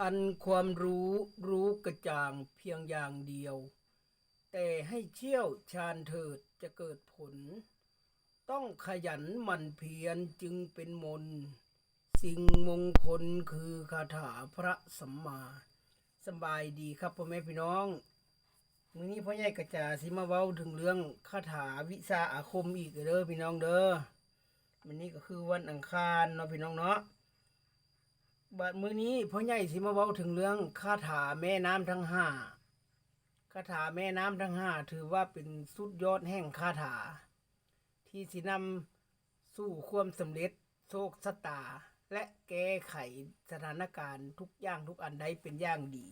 อันความรู้รู้กระจ่างเพียงอย่างเดียว แต่ให้เชี่ยวชาญเถิดจะเกิดผล ต้องขยันหมั่นเพียรจึงเป็นมน สิ่งมงคลคือคาถาพระสัมมาสบายดีครับพ่อแม่พี่น้องมื้อนี้พ่อใหญ่กระจาสิมาเว้าถึงเรื่องคาถาวิชาอาคมอีกเด้อพี่น้องเด้อวันนี้ก็คือวันอังคารเนาะพี่น้องเนาะ บัดมื้อนี้พ่อใหญ่สิมาเว้าถึงเรื่องคาถาแม่น้ำทั้งห้าคาถาแม่น้ำทั้งห้าถือว่าเป็นสุดยอดแห่งคาถา ที่สินำสู่ความสำเร็จโชคชะตา และแก้ไขสถานการณ์ทุกอย่างทุกอันใดเป็นอย่างดี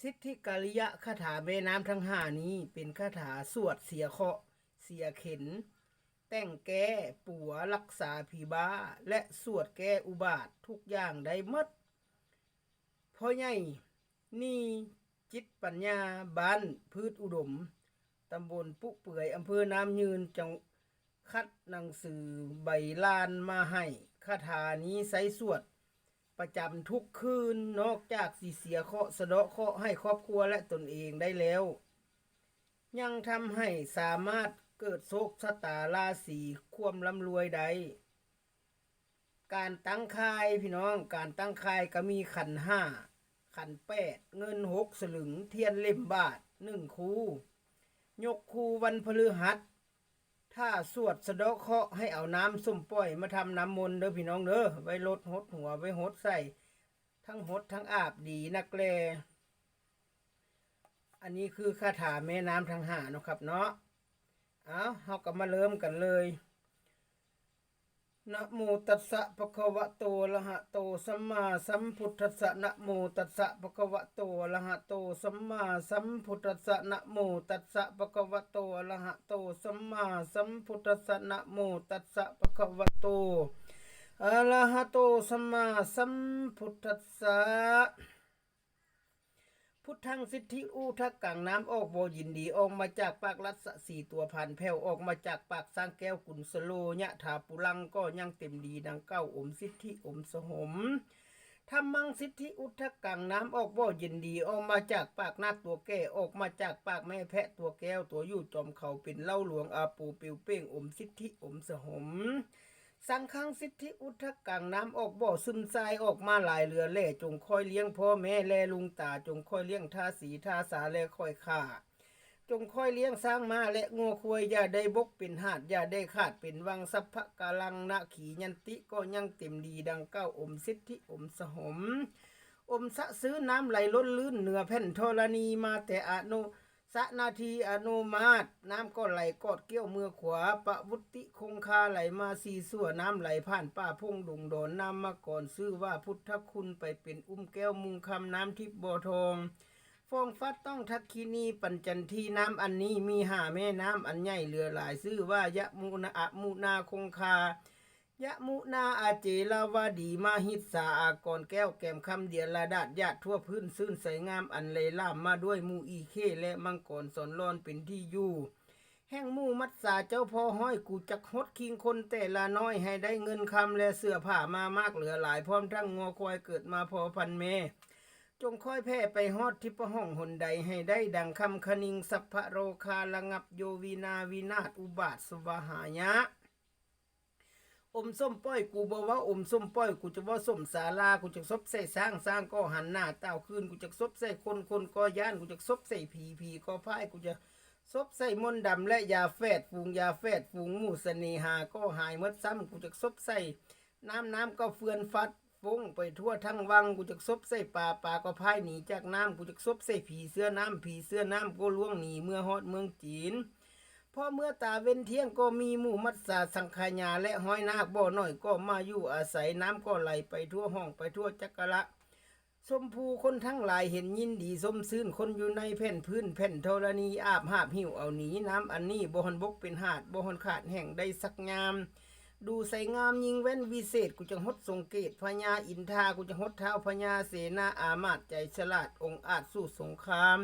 สิทธิกาลิยะคาถาแม่น้ำทั้งห้านี้เป็นคาถาสวดเสียเคาะเสียเข็น แต่งแก้ปัวรักษาผีบ้า และสวดแก้อุบาททุกอย่างได้หมดพ่อใหญ่นี่จิตปัญญาบ้านพืชอุดม ตำบลปุเปื่อยอำเภอน้ำยืนจังคัดหนังสือใบลานมาให้คาถานี้ใช้สวด ประจำทุกคืนนอกจากสีเสียเคาะสะเดาะเคาะให้ครอบครัวและตนเองได้แล้ว ยังทำให้สามารถ เกิดโชคชะตาราศีความร่ำรวยใด การตั้งค่ายพี่น้องการตั้งค่ายก็มีขันห้าขันแปดเงินหกสลึงเทียนเล่มบาทหนึ่งคูยกคูวันพฤหัสถ้าสวดสะเดาะเคาะให้เอาน้ำส้มป่อยมาทำน้ำมนต์เด้อพี่น้องเด้อไว้ลดหดหัวไว้หดใส่ทั้งหดทั้งอาบดีนักแลอันนี้คือคาถาแม่น้ำทั้งห้านะครับเนาะ เอาเราก็มาเริ่มกันเลยนะโมตัสสะภะคะวะโตอะระหะโตสัมมาสัมพุทธัสสะนะโมตัสสะภะคะวะโตอะระหะโตสัมมาสัมพุทธัสสะนะโมตัสสะภะคะวะโตอะระหะโตสัมมาสัมพุทธัสสะนะโมตัสสะภะคะวะโตอะระหะโตสัมมาสัมพุทธัสสะ พุทธังสิทธิอุทักกังน้ำออกโบยินดีออกมาจากปากรัศสี่ตัวพันแผ่วออกมาจากปากสร้างแก้วกุนสโลยะถาปุลังก็ยังเต็มดีดังเก้าอมสิทธิอมสหมธรรมังสิทธิอุทักกังน้ำออกโบยินดีออกมาจากปากนาคตัวแก่ออกมาจากปากแม่แพะตัวแก้วตัวยู่จอมเขาเป็นเล่าหลวงอาปูปิวเป้งอมสิทธิอมสหม สังฆังสิทธิอุทธกังน้ำออกบ่อซึมทรายออกมาหลายเรือแล่จงคอยเลี้ยงพ่อแม่แลลุงตาจงคอยเลี้ยงทาสีทาสาแลคอยข่าจงคอยเลี้ยงสร้างมาและงัวควายอย่าได้บกเป็นหาดอย่าได้ขาดเป็นวังสัพพะกาลังนาขียันติก็ยังเต็มดีดังเก้าอมสิทธิอมสหม อมสะซื้อน้ำไหลล้นลื่นเหนือแผ่นธรณีมาแต่อนุ สะนาทีอนุมาตน้ำก็ไหลกอดเกี้ยวมือขวาปะวุติคงคาไหลมาสีสั่วน้ำไหลผ่านป่าพงดุงโดนน้ำมาก่อนซื้อว่าพุทธคุณไปเป็นอุ้มแก้วมุงคำน้ำทิพย์บ่อทองฟองฟัดต้องทักคินีปัญจันทีน้ำอันนี้มีหาแม่น้ำอันใหญ่เรือหลายซื้อว่ายะมุนาอะมุนาคงคา ยะมุนาอาเจลาวาดีมาหิตสาอากรแก้วแกมคำเดียลาดาดญาติทั่วพื้นซื่นใสงามอันเลยล่ามมาด้วยมูอีเคและมังกรสอนรอนเป็นที่อยู่แห่งมู่มัดสาเจ้าพ่อห้อยกูจักฮดคิงคนแต่ละน้อยให้ได้เงินคำและเสื้อผ้ามามากเหลือหลายพร้อมทั้งงัวควายเกิดมาพอพันเม จงค่อยแพ่ไปฮอดทิพห้องหนใดให้ได้ดังคำคณิงสัพพะโรคาระงับโยวีนาวินาศอุบาทสวหายะ อมส้มป้อยกูบอกว่าอมส้มป้อยกูจะว่าส้มสาลากูจะซบใส่สร้างสร้างก็หันหน้าเต้าคืนกูจะซบใส่คนคนก็ย่านกูจะซบใส่ผีผีก็พ่ายกูจะซบใส่มนต์ดำและยาแฝดฟูงยาแฝดฟูงหมู่เสน่หาก็หายมดซ้ำกูจะซบใส่น้ำน้ำก็เฟือนฟัดฟุ้งไปทั่วทั้งวังกูจะซบใส่ป่าป่าก็พ่ายหนีจากน้ำกูจะซบใส่ผีเสื้อน้ำผีเสื้อน้ำก็ล่วงหนีเมื่อฮอดเมืองจีน พอเมื่อตาเว้นเที่ยงก็มีหมู่มัดสาสังขยาและห้อยนาคบ่อน้อยก็มาอยู่อาศัยน้ำก็ไหลไปทั่วห้องไปทั่วจักระสมภูคนทั้งหลายเห็นยินดีสมซื่นคนอยู่ในแผ่นพื้นแผ่นธรณีอาบหาบหิวเอาหนีน้ำอันนี้บ่หนบกเป็นหาดบ่หนขาดแห่งได้สักงาม ดูใส่งามยิงเว้นวิเศษกูจะหดทรงเกตพญาอินทากูจะหดเท้าพญาเสนาอามาตใจฉลาดองค์อาจสู้สงคราม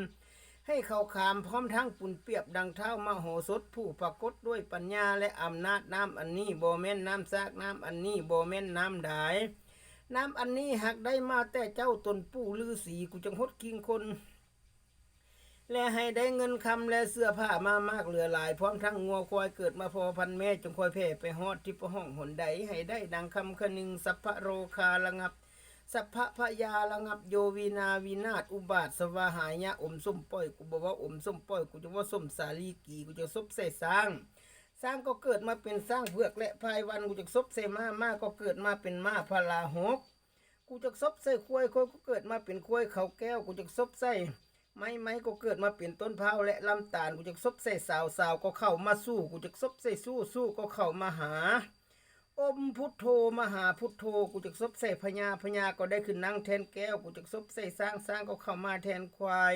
ให้เขาขามพร้อมทั้งปุ่นเปียบดังเท้ามโหสถผู้ปรากฏด้วยปัญญาและอำนาจน้ำอันนี้โบแม่นน้ำซากน้ำอันนี้โบแม่นน้ำดายน้ำอันนี้หากได้มาแต่เจ้าตนปู่ลือสีกูจังหดกิงคน และให้ได้เงินคำและเสื้อผ้ามามากเหลือหลาย พร้อมทั้งงัวควายเกิดมาพอพันแม่จงคอยแผ่ไปฮอดที่ประห้องหนใดให้ได้ดังคำคนึงสัพพโรคาระงับ สัพพะพยาระงับโยวีนาวินาศอุบาทสวาหายะอมส้มป้อยกูบอกว่าอมส้มป้อยกูจะว่าส้มสาลีกีกูจะซบใส่สร้าง สร้างก็เกิดมาเป็นสร้างเผือกและพายวันกูจะซบใส่ม้ามาก็เกิดมาเป็นม้าพลาหกกูจะซบใส่ควายควายก็เกิดมาเป็นควายเขาแก้วกูจะซบใส่ไม้ไม้ก็เกิดมาเป็นต้นพร้าและลำตาลกูจะซบใส่สาวสาวก็เข้ามาสู้กูจะซบใส่สู้สู้ก็เข้ามาหา อมพุทโธมหาพุทโธกูจะซบใส่พญาพญาก็ได้ขึ้นนั่งแทนแก้วกูจะซบใส่สร้างสร้างก็เข้ามาแทนควาย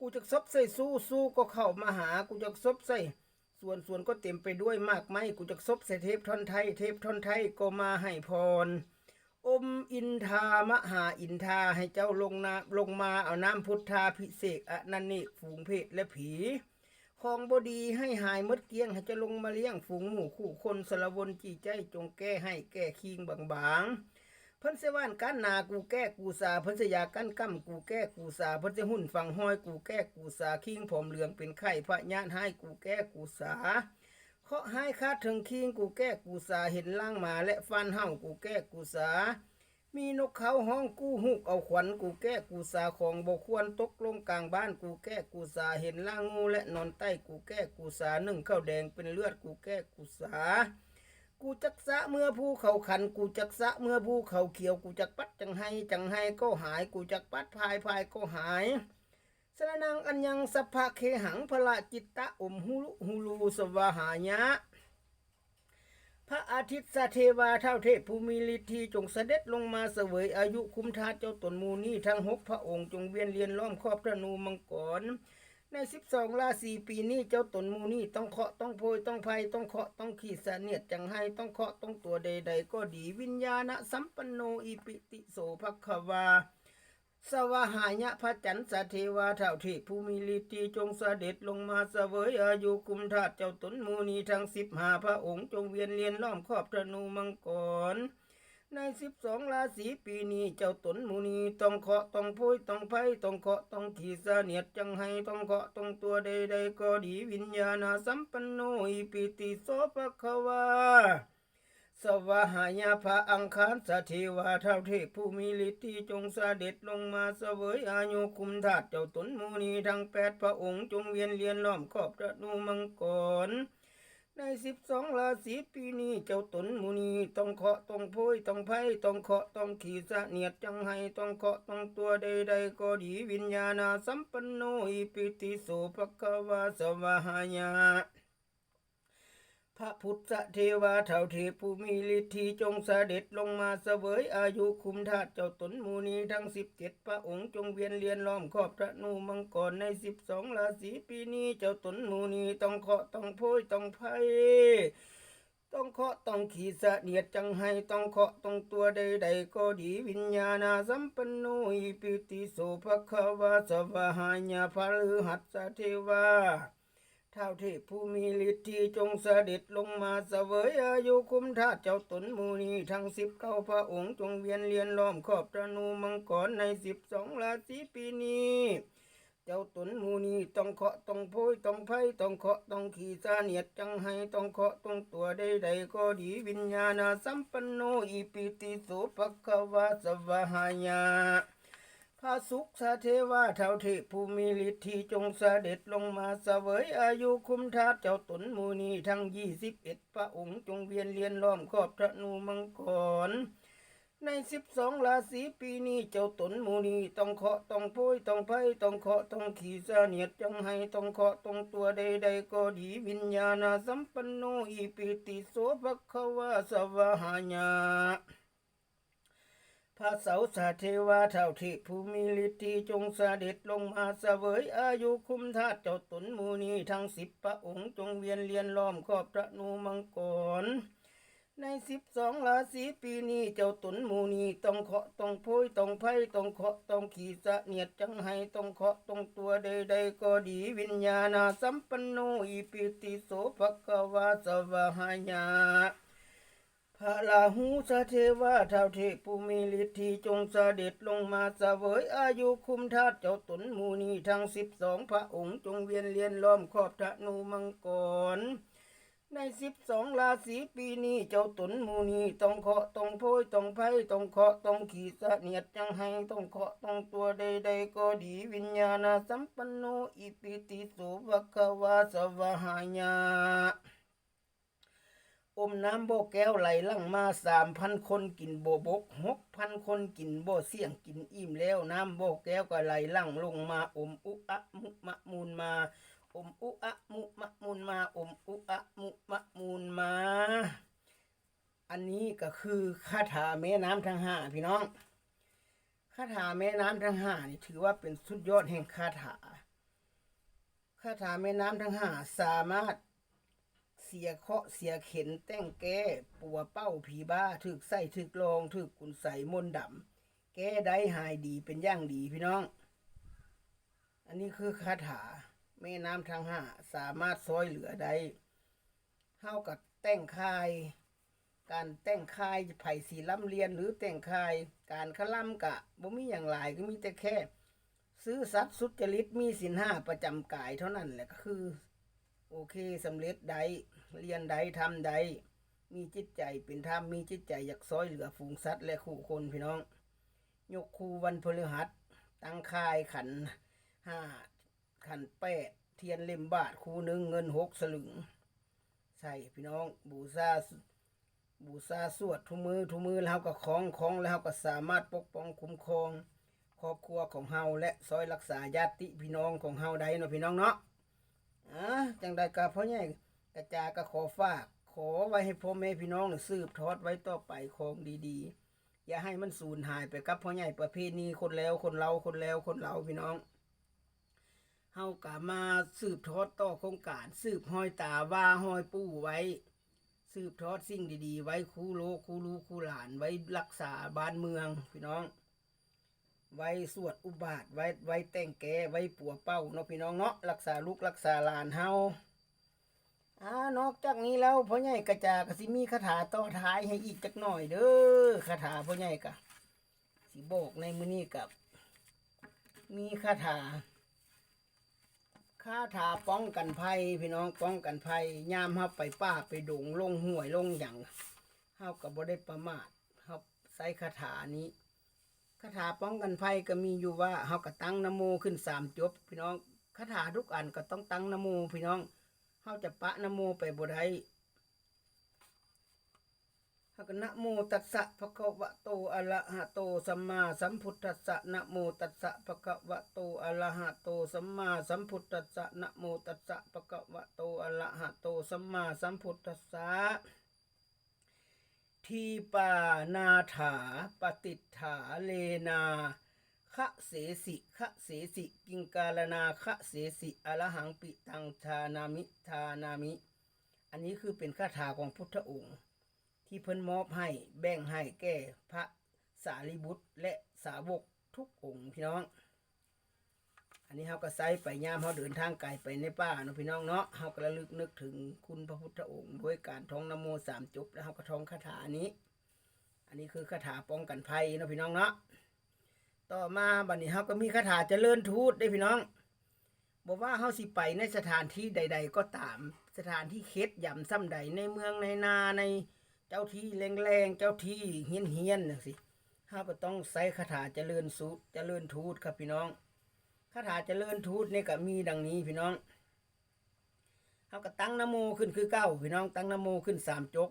กูจะซบใส่สู้สู้ก็เข้ามาหากูจะซบใส่ส่วนส่วนก็เต็มไปด้วยมากไม้กูจะซบใส่เทพท่อนไทย เทพท่อนไทยก็มาให้พร อมอินทามหาอินทาให้เจ้าลงนาลงมาเอาน้ำพุทธาพิเศษอนันนิฝูงเพศและผี ของบดีให้หายมดเกี้ยงให้จะลงมาเลี้ยงฝูงหมู่คู่คนสารวนจีใจจงแก้ให้แก้คิงบางๆเพิ่นเสว่านกันนากูแก้กูสาเพิ่นสยากันกั้มกูแก้กูสาเพิ่นจะหุ่นฟังห้อยกูแก้กูสาคิงผมเหลืองเป็นไข่พระญาติให้กูแก้กูสาเคาะให้คาดถึงคิงกูแก้กูสาเห็นล่างหมาและฟันเห่ากูแก้กูสา มีนกเขาห้องกู้หุกเอาขวัญกูแก้กูสาของบกควรตกลงกลางบ้านกูแก้กูสาเห็นล่างงูและนอนใต้กูแก้กูสาหนึ่งข้าวแดงเป็นเลือดกูแก้กูสา กูจักสะเมื่อภูเขาขัน กูจักสะเมื่อภูเขาเขียวกูจักปัดจังให้จังให้ก็หายกูจักปัดพายพายก็หายสรนังอัญญังสัพพะเคหังพละจิตตะอมหุลุหุลูสวาหายะ พระอาทิตย์สเทวาเท่าเทพภูมิฤทธีจงเสด็จลงมาเสวยอายุคุ้มทาเจ้าตนมูนี่ทั้งหกพระองค์จงเวียนเรียนล้อมครอบธนูมังกร ในสิบสองราศีปีนี้เจ้าตนมูนี่ต้องเคาะต้องโพยต้องภัยต้องเคาะต้องขีดเสนียดจังให้ต้องเคาะต้องตัวใด ๆ ก็ดีวิญญาณสัมปันโนอิปิติโสภควา สวหายะพระจันทร์สเทวาเท่าเทพภูมิลิตีจงเสด็จลงมาเสวยอายุคุมทาสเจ้าตนมูนีทั้งสิบหาพระองค์จงเวียนเลียนล้อมครอบธนูมังกร ในสิบสองราศีปีนี้เจ้าตนมูนีต้องเคาะต้องโพยต้องไพ่ต้องเคาะต้องขี่เสนียดจังให้ต้องเคาะต้องตัวใดๆก็ดีวิญญาณสัมปันโนอิปิติโสภควา สวหายาพระอังคารสเทวาเท่าเทพผู้มีฤทธิ์ที่จงเสด็จลงมาเสวยอายุคุมทาสเจ้าตนมูนีทั้งแปดพระองค์จงเวียนเลียนล้อมครอบระนูมังกรในสิบสองราศีปีนี้เจ้าตนมูนีต้องเคาะต้องโพยต้องไพ่ต้องเคาะต้องขี่เนียดจังให้ต้องเคาะต้องตัวใดๆก็ดีวิญญาณสัมปันโนอิปิติโสภควาสวหายา พระพุทธเทวาเท่าเทพผู้มีฤทธิจงเสด็จลงมาเสวยอายุคุมทาสเจ้าตนมูนีทั้งสิบเจ็ดพระองค์จงเวียนเลียนล้อมครอบพระนูมังกรในสิบสองราศีปีนี้เจ้าตนมูนีต้องเคาะต้องโพยต้องไพ่ต้องเคาะต้องขี่เสนียดจังให้ต้องเคาะต้องตัวใดๆก็ดีวิญญาณสัมปันโนอิปิติโสภควาสวหายาพระฤหัสเทวา ท่าเทพผู้มีฤทธิ์ที่จงเสด็จลงมาเสวยอายุคุมทาสเจ้าตนมูนีทั้งสิบเก้าพระองค์จงเวียนเลียนล้อมครอบธนูมังกรในสิบสองราศีปีนี้ เจ้าตนมูนีต้องเคาะต้องโพยต้องไพ่ต้องเคาะต้องขี่ซาเนียดจังให้ต้องเคาะต้องตัวใดๆก็ดีวิญญาณสัมปันโนอิปิติโสภควาสวหายา พระสุขสเทวาเท่าเทพภูมิฤทธิจงเสด็จลงมาเสวยอายุคุมทาเจ้าตนมูนีทั้งยี่สิบเอ็ดพระองค์จงเวียนเลียนล้อมครอบพระนูมังกร ในสิบสองราศีปีนี้เจ้าตนมูนีต้องเคาะต้องโพยต้องไพ่ต้องเคาะต้องขี่เสนียดจังให้ต้องเคาะต้องตัวใดๆก็ดีวิญญาณสัมปันโนอิปิติโสภควาสวหายา พระเสาสาเทวาเท่าเทพภูมิฤทธิจงเสด็จลงมาเสวยอายุคุ้มทาสเจ้าตนมูนีทั้งสิบพระองค์จงเวียนเลียนล้อมครอบพระนูมังกร ในสิบสองราศีปีนี้เจ้าตนมูนีต้องเคาะต้องโพยต้องไพ่ต้องเคาะต้องขี่สะเนียดจังให้ต้องเคาะต้องตัวใดๆก็ดีวิญญาณสัมปันโนอิปิติโสภควาสวหายา พระลาหูสเทวาเท้าเทพภูมิฤทธิจงเสด็จลงมาเสวยอายุคุมทาตเจ้าตนมูนีทั้งสิบสองพระองค์จงเวียนเลียนล้อมขอบธนูมังกร ในสิบสองราศีปีนี้เจ้าตุนมูนีต้องเคาะต้องโพยต้องไพ่ต้องเคาะต้องขีดเสนียดจังให้ต้องเคาะต้องตัวใดๆก็ดีวิญญาณสัมปันโนอิปิติโสภควาสวะหายา อมน้ำโบแก้วไหลลั่งมาสามพันคนกินโบบกหกพันคนกินโบเสี่ยงกินอิ่มแล้วน้ำโบแก้วก็ไหลลั่งลงมาอมอุอะมุมะมูลมาอมอุอะมุมะมูลมาอมอุอะมุมะมูลมา อันนี้ก็คือคาถาแม่น้ำทั้งห้าพี่น้องคาถาแม่น้ำทั้งห้านี่ถือว่าเป็นสุดยอดแห่งคาถาคาถาแม่น้ำทั้งห้าสามารถ เสียเคาะเสียเข็นแต่งแก้ปัวเป้าผีบ้าถึกใส่ถึกลองถึกกุนใสมนดำแก้ได้หายดีเป็นอย่างดีพี่น้อง อันนี้คือคาถาแม่น้ำทางห้าสามารถซอยเหลือได้เท่ากับแต่งคาย การแต่งคายไผ่สีล้ำเลียนหรือแต่งคาย การขล่ำกะบ่มีอย่างหลายก็มีแต่แค่ ซื้อสัตว์สุจริตมีสินห้าประจำกายเท่านั้นแหละก็คือ โอเคสำเร็จใด เรียนใดทำใด มีจิตใจเป็นธรรมมีจิตใจอยากซอยเหลือฝูงสัตว์และคู่คนพี่น้อง ยกคูวันพฤหัส ตั้งค่ายขันห้าขันแปดเทียนเล่มบาทคูหนึ่งเงินหกสลึง ใส่พี่น้องบูซาบูซาสวดทุมือทุมือแล้วเราก็คล้องคล้องแล้วเราก็สามารถปกป้องคุ้มครอง ครอบครัวของเฮาและซอยรักษาญาติพี่น้องของเฮาได้เนาะพี่น้องเนาะอ่าจังใดกะพ่อใหญ่ กระจากะขอฝาก ขอไว้ให้พ่อแม่พี่น้องสืบทอดไว้ต่อไปของดีๆ อย่าให้มันสูญหายไปกับพ่อใหญ่ประเพณีคนแล้วคนเราคนแล้วคนเราพี่น้องเฮากะมาสืบทอดต่อโครงการ สืบห้อยตาว่าห้อยปู่ไว้ สืบทอดสิ่งดีๆ ไว้คู่โลกคู่ลูกคู่หลานไว้รักษาบ้านเมืองพี่น้อง ไว้สวดอุบาทไว้ไว้แต่งแกไว้ปัวเป้าเนาะพี่น้องเนาะรักษาลูกรักษาหลานเฮา อ่านอกจากนี้แล้วพ่อใหญ่กระจากสิมีคาถาต่อท้ายให้อีกจักหน่อยเด้อคาถาพ่อใหญ่กะสิบอกในมื้อนี้กับ มีคาถาคาถาป้องกันภัยพี่น้องป้องกันภัยยามเฮาไปป่าไปดงลงห้วยลงหยังเฮาก็บ่ได้ประมาทเฮาใส่คาถานี้คาถาป้องกันภัยก็มีอยู่ว่าเฮาก็ตั้งนโมขึ้นสามจบพี่น้องคาถาทุกอันก็ต้องตั้งนโมพี่น้องาจะปะนะโมไปบ่ได้เฮากนะโมตัสสะภะคะวะโตอะระหะโตสัมมาสัมพุทธัสสะนะโมตัสสะภะคะวะโตอะระหะโตสัมมาสัมพุทธัสสะนะโมตัสสะภะคะวะโตอะระหะโตสัมมาสัมพุทธัสสะทีปานาถาปฏิฐาเลนา คะเสสิคะเสสิกิงกาลนาคะเสสิอรหังปิตังทานามิทานามิ อันนี้คือเป็นคาถาของพุทธองค์ ที่เพิ่นมอบให้แบ่งให้แก่พระสารีบุตรและสาวกทุกองค์พี่น้อง อันนี้เฮาก็ใส่ไปยามเฮาเดินทางไกลไปในป่าเนาะพี่น้องเนาะเฮาก็ระลึกนึกถึงคุณพระพุทธองค์ ด้วยการท่องนโมสามจบแล้วเฮาก็ท่องคาถานี้ อันนี้คือคาถาป้องกันภัยเนาะพี่น้องเนาะ ต่อมาบัดนี้เฮาก็มีคาถาเจริญทูตได้พี่น้องบอกว่าเฮาสิไปในสถานที่ใด ๆ ก็ตาม สถานที่เค็ดย่ำซ้ำใดในเมืองในนาในเจ้าที่แรงๆเจ้าที่เฮียนเฮียนๆจังสิเฮาก็ต้องใส่คาถาเจริญสุเจริญทูตครับพี่น้องคาถาเจริญทูตนี่ก็มีดังนี้พี่น้องเขาก็ตั้งนโมขึ้นคือเก้าพี่น้องตั้งนโมขึ้นสามจก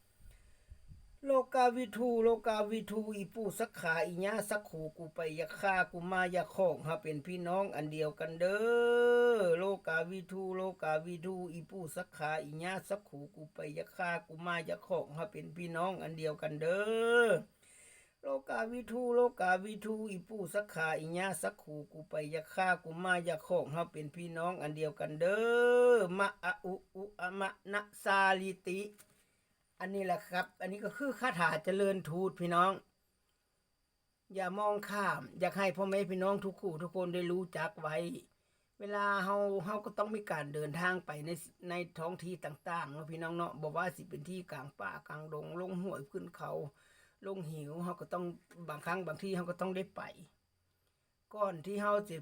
โลกาวิทูโลกาวิทูอีปูสักขาอีญาสักขูกูไปยาฆ่ากูมายาของฮาเป็นพี่น้องอันเดียวกันเด้อโลกาวิทูโลกาวิทูอีปูสักขาอีญาสักขูกูไปยาฆ่ากูมายาของฮาเป็นพี่น้องอันเดียวกันเด้อโลกาวิทูโลกาวิทูอีปูสักขาอีญาสักขูกูไปยาฆ่ากูมายาของฮาเป็นพี่น้องอันเดียวกันเด้อมะอะอุอุอะมะนะซาลิติ อันนี้แหละครับ อันนี้ก็คือคาถาเจริญทูตพี่น้อง อย่ามองข้าม อยากให้พ่อแม่พี่น้องทุกคู่ทุกคนได้รู้จักไว้ เวลาเฮาเฮาก็ต้องมีการเดินทางไปในในท้องที่ต่างๆเนาะพี่น้องเนาะบอกว่าสิเป็นที่กลางป่ากลางดง ลงห้วยขึ้นเขาลงหิวเฮาก็ต้องบางครั้งบางที่เฮาก็ต้องได้ไปก่อนที่เฮาจะ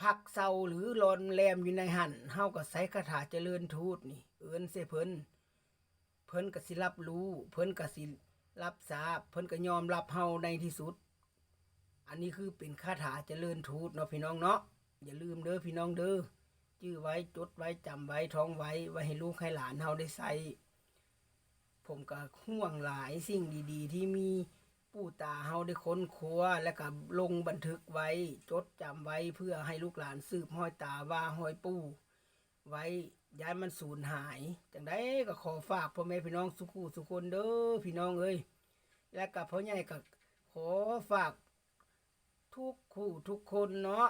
พักเซาหรือรอนแรมอยู่ในหันเฮาก็ใช้คาถาเจริญทูตนี่ เอิ้นเสเพิ่น พิ่นก็สิรับรู้ เพิ่นก็สิรับทราบ เพิ่นก็ยอมรับเฮาในที่สุด อันนี้คือเป็นคาถาเจริญทูตเนาะพี่น้องเนาะอย่าลืมเด้อพี่น้องเด้อจื้อไว้จดไว้จำไว้ท้องไว้ไว้ให้ลูกให้หลานเฮาได้ใช้ผมก็ห่วงหลายสิ่งดีๆ ที่มีปู่ตาเฮาได้ค้นคว้าและก็ลงบันทึกไว้ จดจำไว้เพื่อให้ลูกหลานสืบห้อยตาว่าห้อยปู่ไว้ ยายมันสูญหายจังได้ก็ขอฝากพ่อแม่พี่น้องสุขุสุคนเด้อพี่น้องเอ้ยและกับพ่อใหญ่ก็ขอฝากทุกคู่ทุกคนเนาะ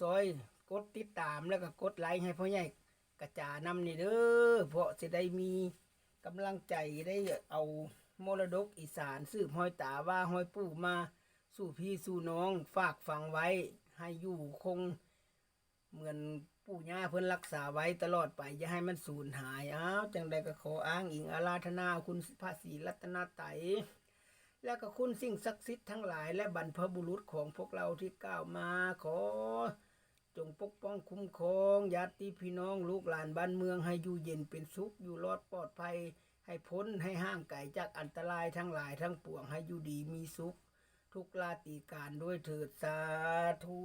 ซอยกดติดตามแล้วก็กดไลค์ให้พ่อใหญ่กระจานำนี่เด้อเพราะจะได้มีกำลังใจได้เอามรดกอีสานสืบห้อยตาว่าห้อยปู่มาสู่พี่สู่น้องฝากฝังไว้ให้อยู่คง เหมือนปู่ย่าเพิ่นรักษาไว้ตลอดไปอย่าให้มันสูญหายอ้าวจังใดก็ขออ้างอิงอาราธนาคุณพระศรีรัตนไตรัยและก็คุณสิ่งศักดิ์สิทธิ์ทั้งหลายและบรรพบุรุษของพวกเราที่กล่าวมาขอ จงปกป้องคุ้มครองญาติพี่น้องลูกหลานบ้านเมืองให้อยู่เย็นเป็นสุขอยู่รอดปลอดภัย ให้พ้นให้ห่างไกลจากอันตรายทั้งหลายทั้งปวงให้อยู่ดีมีสุข ทุกราตีการด้วยเถิดสาธุ